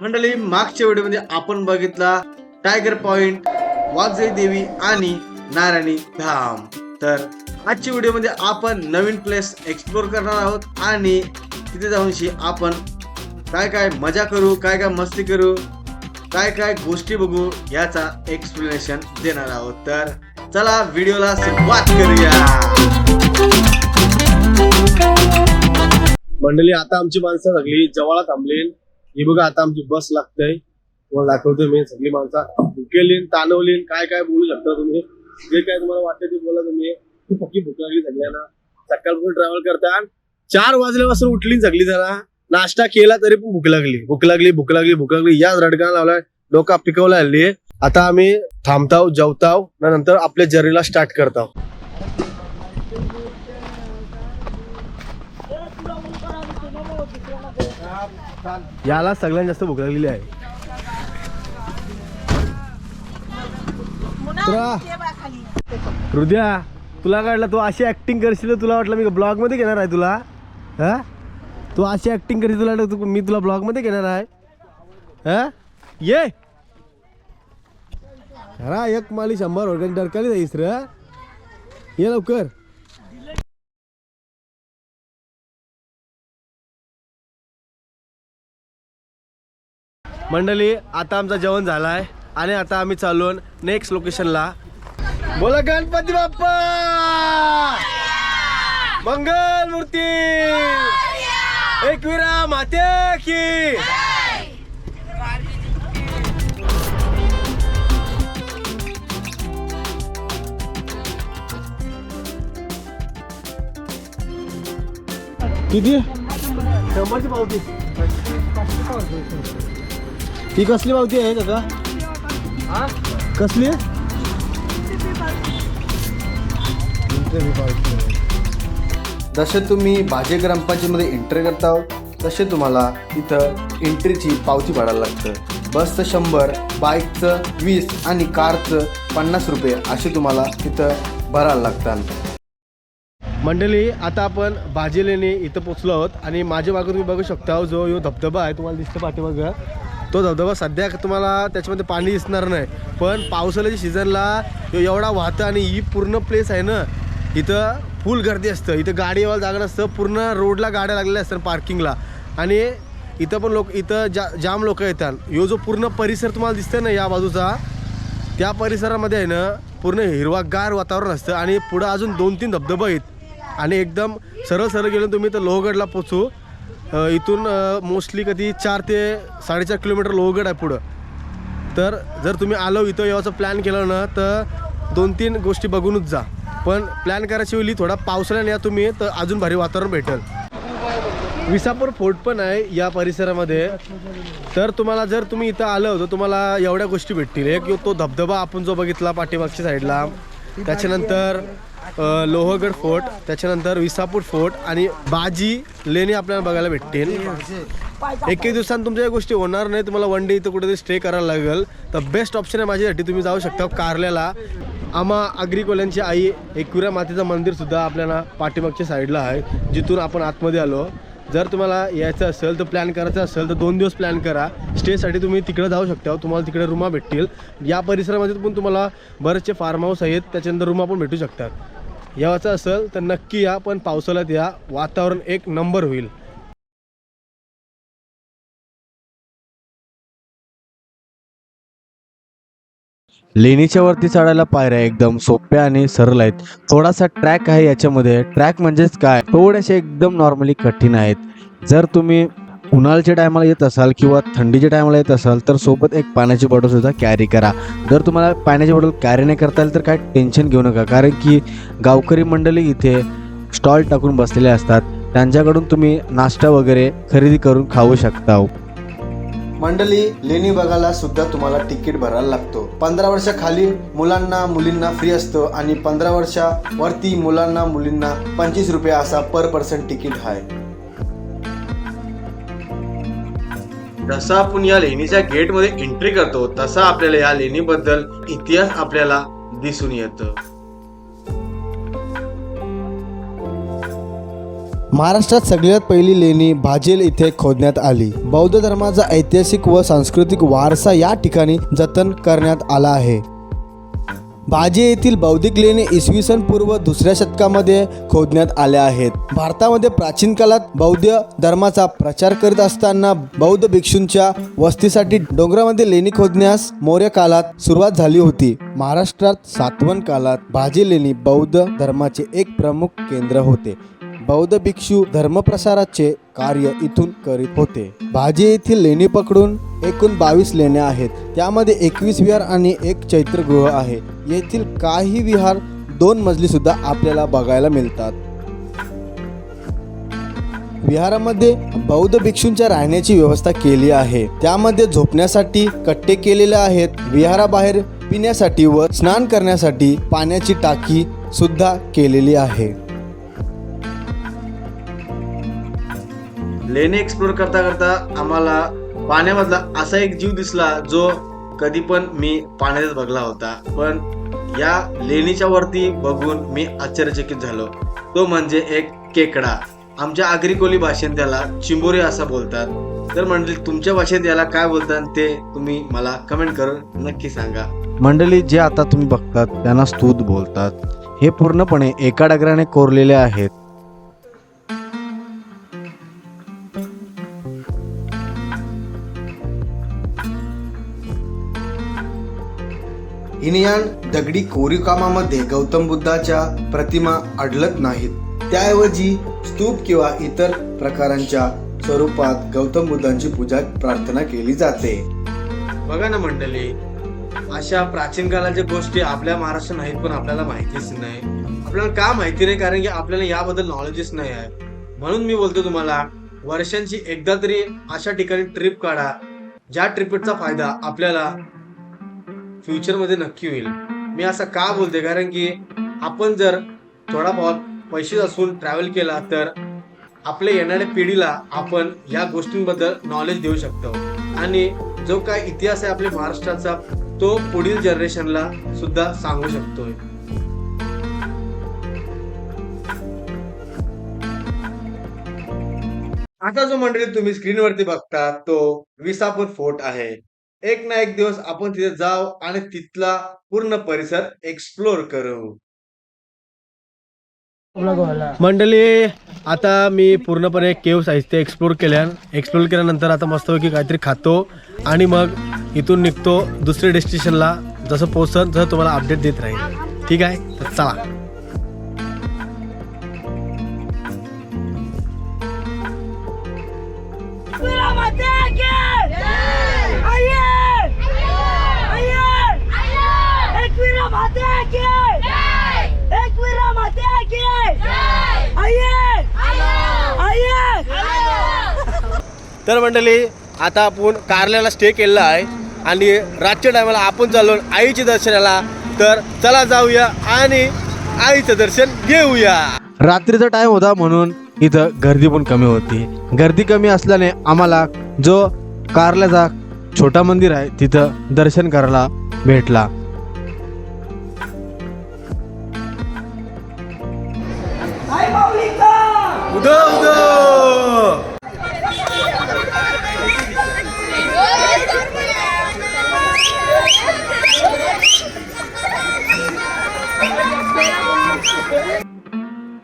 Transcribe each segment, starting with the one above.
मंडळी मागच्या व्हिडिओमध्ये आपण बघितला टायगर पॉइंट वाजई देवी आणि नारायणी धाम. तर आजच्या व्हिडिओमध्ये आपण नवीन प्लेस एक्सप्लोर करणार आहोत आणि तिथे जाऊनशी आपण काय काय मजा करू काय काय मस्ती करू काय काय गोष्टी बघू याचा एक्सप्लेनेशन देणार आहोत. तर चला व्हिडिओला सुरुवात करूया. मंडळी आता आमची माणसं सगळी जवळ थांबली. ही बघा आता आमची बस लागतंय तुम्हाला दाखवतो मी सगळी माणसं. भुकेली तानवलीन काय काय बोलू शकता तुम्ही? जे काय तुम्हाला वाटतं ते बोला तुम्ही. खूप पक्की भूक लागली सगळ्यांना. सकाळपासून ट्रॅव्हल करता चार वाजल्यापासून उठली सगळी जरा. नाश्ता केला तरी पण भूक लागली. भूक लागली भूक लागली भूक लागली. याच रडकाला लावलाय. डोका पिकवला हल्ली. आता आम्ही थांबताव जेवताव नंतर आपल्या जर्नीला स्टार्ट करताव. याला सगळ्यात जास्त भूक लागलेली आहे. हृदया तुला काढला तू अशी ऍक्टिंग करशील तुला वाटलं मी ब्लॉगमध्ये घेणार आहे तुला. हा? तू अशी ऍक्टिंग करशील तुला वाटलं तू- मी तुला ब्लॉगमध्ये घेणार आहे. हा? ये! अरा एक माली शंभर वर्गांची डरकाली जाईस रे. ये लवकर. मंडळी आता आमचं जेवण झालाय आणि आता आम्ही चाललो नेक्स्ट लोकेशनला बोला गणपती बाप्पा! मंगल मूर्ती! एकविरा माते की! किती? शंभरची पावती. ही कसली पावती आहे काका? कसली आहे? जसे तुम्ही भाजे ग्रामपंचायतीमध्ये एंट्री करता तसे तुम्हाला इथं एंट्रीची पावती भरायला लागतं. बसचं शंभर बाईकचं वीस आणि कारचं पन्नास रुपये असे तुम्हाला तिथं भरायला लागतात. मंडळी आता आपण भाजीलेने इथं पोचलो आहोत आणि माझ्या मागं तुम्ही बघू शकता जो यो धबधबा आहे तुम्हाला दिसतं पाठीमागं. तो धबधबा सध्या तुम्हाला त्याच्यामध्ये पाणी दिसणार नाही. पण पावसाळ्याच्या सीझनला तो एवढा वाहतं आणि ही पूर्ण प्लेस आहे ना इथं फुल गर्दी असतं. इथं गाडी यायला जागा नसतं पूर्ण रोडला गाड्या लागलेल्या असतात पार्किंगला आणि इथं पण लोक इथं जा जाम लोक येतात. यो जो पूर्ण परिसर तुम्हाला दिसतं ना या बाजूचा त्या परिसरामध्ये आहे ना पूर्ण हिरवागार वातावरण असतं आणि पुढं अजून दोन तीन धबधबे आहेत. आणि एकदम सरळ सरळ गेलो तुम्ही तर लोहगडला पोचू इथून मोस्टली कधी चार ते साडेचार किलोमीटर लोहगड आहे पुढं. तर जर तुम्ही आलो इथं याचा प्लॅन केला ना तर दोन तीन गोष्टी बघूनच जा. पण प्लॅन करायची वेळी थोडा पावसाळ्याने या तुम्ही तर अजून भारी वातावरण भेटेल. विसापूर फोर्ट पण आहे या परिसरामध्ये. तर तुम्हाला जर तुम्ही इथं आलं तर तुम्हाला एवढ्या गोष्टी भेटतील. एक तो धबधबा आपण जो बघितला पाठीमागच्या साईडला त्याच्यानंतर लोहगड फोर्ट त्याच्यानंतर विसापूर फोर्ट आणि बाजी लेणी आपल्याला बघायला भेटतील. एक एक दिवसांत तुमच्या या गोष्टी होणार नाही. तुम्हाला वन डे इथं कुठेतरी स्टे करायला लागेल. तर बेस्ट ऑप्शन आहे माझ्यासाठी तुम्ही जाऊ शकता कारल्याला. आम्हा अग्रिकोल्यांची आई एकविरा मातेचं मंदिर सुद्धा आपल्याला पाठीमागच्या साईडला आहे. जिथून आपण आतमध्ये आलो. जर तुम्हाला यायचं असेल तर प्लॅन करायचं असेल तर दोन दिवस प्लॅन करा. स्टेसाठी तुम्ही तिकडे जाऊ शकता. तुम्हाला तिकडे रूमा भेटतील. या परिसरामध्ये पण तुम्हाला बरेचसे फार्म हाऊस आहेत. त्याच्यानंतर रूमा पण भेटू शकतात. यावाचं असेल तर नक्की या पण पावसाळ्यात या. वातावरण एक नंबर होईल. लेणीच्या वरती चढायला पायऱ्या एकदम सोप्या आणि सरळ आहेत. थोडासा ट्रॅक आहे याच्यामध्ये. ट्रॅक म्हणजेच काय? थोडेसे एकदम नॉर्मली कठीण आहेत. जर तुम्ही उन्हाळ्याच्या टायमाला येत असाल किंवा थंडीच्या टायमाला येत असाल तर सोबत एक पाण्याची बॉटल सुद्धा कॅरी करा. जर तुम्हाला पाण्याची बॉटल कॅरी नाही करता आली तर काय टेन्शन घेऊ नका. कारण की गावकरी मंडळी इथे स्टॉल टाकून बसलेले असतात. त्यांच्याकडून तुम्ही नाश्ता वगैरे खरेदी करून खाऊ शकता हो. मंडळी लेणी बघायला सुद्धा तुम्हाला तिकीट भरायला लागतो. पंधरा वर्षाखाली मुलांना मुलींना फ्री असतो आणि पंधरा वर्षावरती मुलांना मुलींना पंचवीस रुपये असा पर पर्सन तिकीट आहे. जसा आपण या लेणीच्या गेटमध्ये एंट्री करतो तसा आपल्याला या लेणीबद्दल इतिहास आपल्याला दिसून येतं. महाराष्ट्रात सगळ्यात पहिली लेणी भाजेल इथे खोदण्यात आली. बौद्ध धर्माचा ऐतिहासिक व सांस्कृतिक वारसा या ठिकाणी जतन करण्यात आला आहे. भाजे येथील बौद्धिक लेणी इसवी सन पूर्व दुसऱ्या शतकामध्ये खोदण्यात आल्या आहेत. भारतामध्ये प्राचीन काळात बौद्ध धर्माचा प्रचार करीत असताना बौद्ध भिक्षूंच्या वस्तीसाठी डोंगरामध्ये लेणी खोदण्यास मौर्य काळात सुरुवात झाली होती. महाराष्ट्रात सातवन काळात भाजी लेणी बौद्ध धर्माचे एक प्रमुख केंद्र होते. बौद्ध भिक्षू धर्मप्रसाराचे कार्य इथून करीत होते. भाजी येथील लेणी पकडून एकूण बावीस लेण्या आहेत. त्यामध्ये एकवीस विहार आणि एक चैत्रगृह आहे. येथील काही विहार दोन मजली सुद्धा आपल्याला बघायला मिळतात. विहारामध्ये बौद्ध भिक्षूंच्या राहण्याची व्यवस्था केली आहे. त्यामध्ये झोपण्यासाठी कट्टे केलेले आहेत. विहाराबाहेर पिण्यासाठी व स्नान करण्यासाठी पाण्याची टाकी सुद्धा केलेली आहे. लेणे एक्सप्लोर करता करता आम्हाला पाण्यामधला असा एक जीव दिसला जो कधी पण मी पाण्यातच बघला होता. पण या लेणीच्या वरती बघून मी आश्चर्यचकित झालो. तो म्हणजे एक केकडा. आमच्या आगरी कोली भाषेत त्याला चिंबोरी असं बोलतात. तर मंडळी तुमच्या भाषेत याला काय बोलतात ते तुम्ही मला कमेंट करून नक्की सांगा. मंडळी जे आता तुम्ही बघतात त्यांना स्तूत बोलतात. हे पूर्णपणे एका डगराने कोरलेले आहेत. हिनयान दगडी कोरीवकामामध्ये गौतम बुद्धाच्या प्रतिमा आढळत नाहीत. त्याऐवजी स्तूप किंवा इतर प्रकारांच्या स्वरूपात गौतम बुद्धांची पूजा प्रार्थना केली जाते. बघा ना मंडळी अशा प्राचीन काळाच्या गोष्टी आपल्या महाराष्ट्र नाहीत पण आपल्याला माहितीच नाही. आपल्याला का माहिती नाही? कारण की आपल्याला याबद्दल नॉलेजच नाही आहे. म्हणून मी बोलतो तुम्हाला वर्षांची एकदा तरी अशा ठिकाणी ट्रिप काढा. ज्या ट्रिपचा फायदा आपल्याला फ्युचरमध्ये नक्की होईल. मी असं का बोलते? कारण की आपण जर थोडा बहुत पैसे असून ट्रॅव्हल केला तर आपल्या येणाऱ्या पिढीला आपण या गोष्टींबद्दल नॉलेज देऊ शकतो. आणि जो काय इतिहास आहे आपल्या महाराष्ट्राचा तो पुढील जनरेशनला सुद्धा सांगू शकतोय. आता जो मंडळी तुम्ही स्क्रीनवरती बघता तो विसापूर फोर्ट आहे. एक ना एक दिवस आपण तिथे जाऊ आणि तिथला पूर्ण परिसर एक्सप्लोर करू. मंडळी आता मी पूर्णपणे केव्ह साहित्य एक्सप्लोर केल्यान एक्सप्लोर केल्यानंतर आता मस्तपैकी काहीतरी खातो आणि मग इथून निघतो दुसऱ्या डेस्टिनेशनला जसं पोहोचन तसं तुम्हाला अपडेट देत राहील ठीक आहे? तर चला. तर मंडळी आता आपण कारल्याला स्टे केलेला आहे आणि रातच्या टायमाला आपण चाललो आईच्या दर्शनाला. तर चला जाऊया आणि आईचं दर्शन घेऊया. रात्रीचा टाइम होता म्हणून इथं गर्दी पण कमी होती. गर्दी कमी असल्याने आम्हाला जो कारल्याचा छोटा मंदिर आहे तिथं दर्शन करायला भेटला.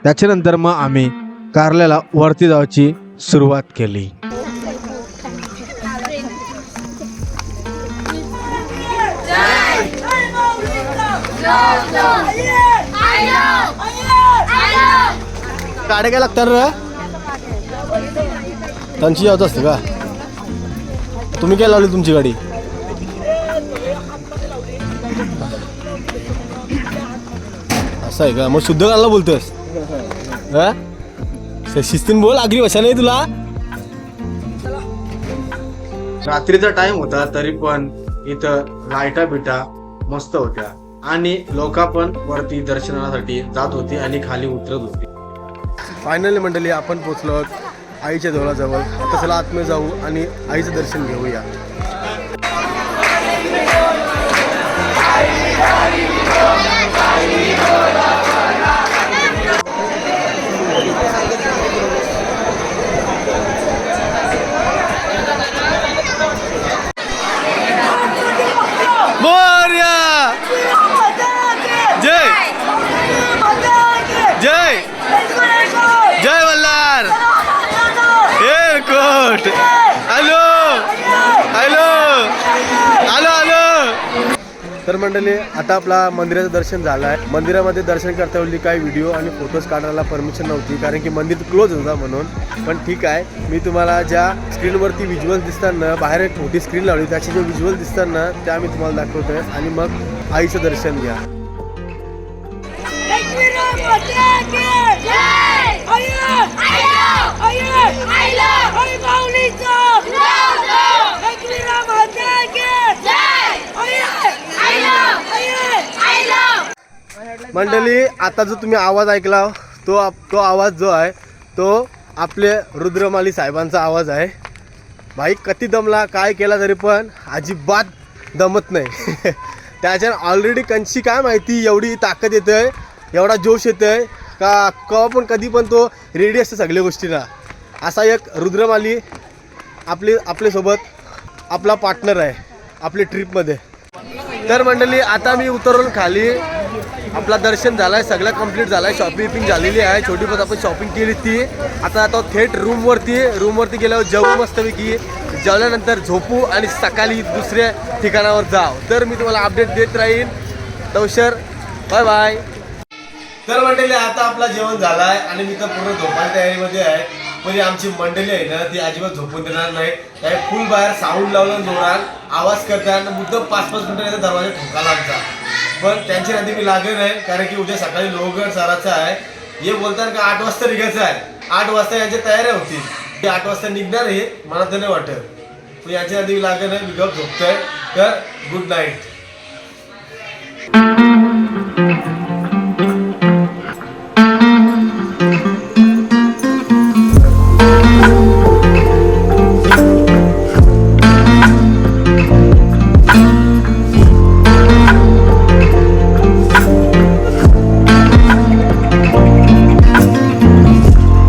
त्याच्यानंतर मग आम्ही कारल्याला वरती जायची सुरुवात केली. गाड्या काय लागतात रे? त्यांची यावत असते का? तुम्ही काय लावली तुमची गाडी? असं आहे का? मग शुद्ध काढला बोलतोस हा? स- शिस्तीन बोल आगरी भाषा नाही तुला. रात्रीचा टाइम होता तरी पण इथं लाईटा बिटा मस्त होत्या. आणि लोक पण वरती दर्शनासाठी जात होती आणि खाली उतरत होती. फायनली मंडळी आपण पोचलो आईच्या देवळाजवळ आता चला आतमध्ये जाऊ आणि आईचं दर्शन घेऊया. जय! जय! वल्लार! एअरकोट तर मंडळी आता आपला मंदिराचं दर्शन झालं आहे मंदिरामध्ये दर्शन करता वेळी काही व्हिडिओ आणि फोटोज काढायला परमिशन नव्हती कारण की मंदिर क्लोज होता म्हणून पण ठीक आहे मी तुम्हाला ज्या स्क्रीनवरती व्हिज्युअल दिसताना बाहेर एक मोठी स्क्रीन लावली त्याचे जे व्हिज्युअल दिसताना त्या मी तुम्हाला दाखवतोय आणि मग आईचं दर्शन घ्या आई आई आई माऊलीचा एकविरा माते की आई आई मंडळी आता जो तुम्ही आवाज ऐकला तो आप- तो आवाज जो आहे तो आपले रुद्रमाली साहेबांचा आवाज आहे. भाई कती दमला काय केला तरी पण अजिबात दमत नाही. त्याच्यानं ऑलरेडी कंची काय माहिती एवढी ताकद येतंय एवढा जोश येतोय का कवा पण कधी पण तो रेडी असतो सगळ्या गोष्टीला. असा एक रुद्रमाली आपले आपल्यासोबत आपला पार्टनर आहे आपली ट्रिपमध्ये तर मंडळी आता मी उतरून खाली आपला दर्शन झालाय सगळं कंप्लीट आहे शॉपिंग बिपिंग झालेली आहे. छोटी बहुत आपण शॉपिंग केली ती. आता आता थेट रूमवरती रूमवरती गेल्यावर जेवू मस्तपैकी जेवल्यानंतर झोपू आणि सकाळी दुसऱ्या ठिकाणावर जाऊ तर मी तुम्हाला अपडेट देत राहीन. तवशर बाय बाय तर मंडळी आता आपला जेवण झालाय आणि मी तर पूर्ण झोपायला तयारीमध्ये आहे. पण आमची मंडळी आहे ना ती अजिबात झोपून देणार नाही. काय फुल बाहेर साऊंड लावलं जोरात आवाज करतात मुद्दम पाच पाच मिनिटं येतं दरवाजा ठोकाला आमचा पण त्यांची नादी मी लागेल नाही कारण की उद्या सकाळी लोहगड सराचं आहे. हे बोलतात का आठ वाजता निघायचं आहे. आठ वाजता यांच्या तयाऱ्या होतील ते आठ वाजता निघणार हे मला तर नाही वाटत. पण यांच्या नादी मी लागेल नाही मी गप झोपतोय. तर गुड नाईट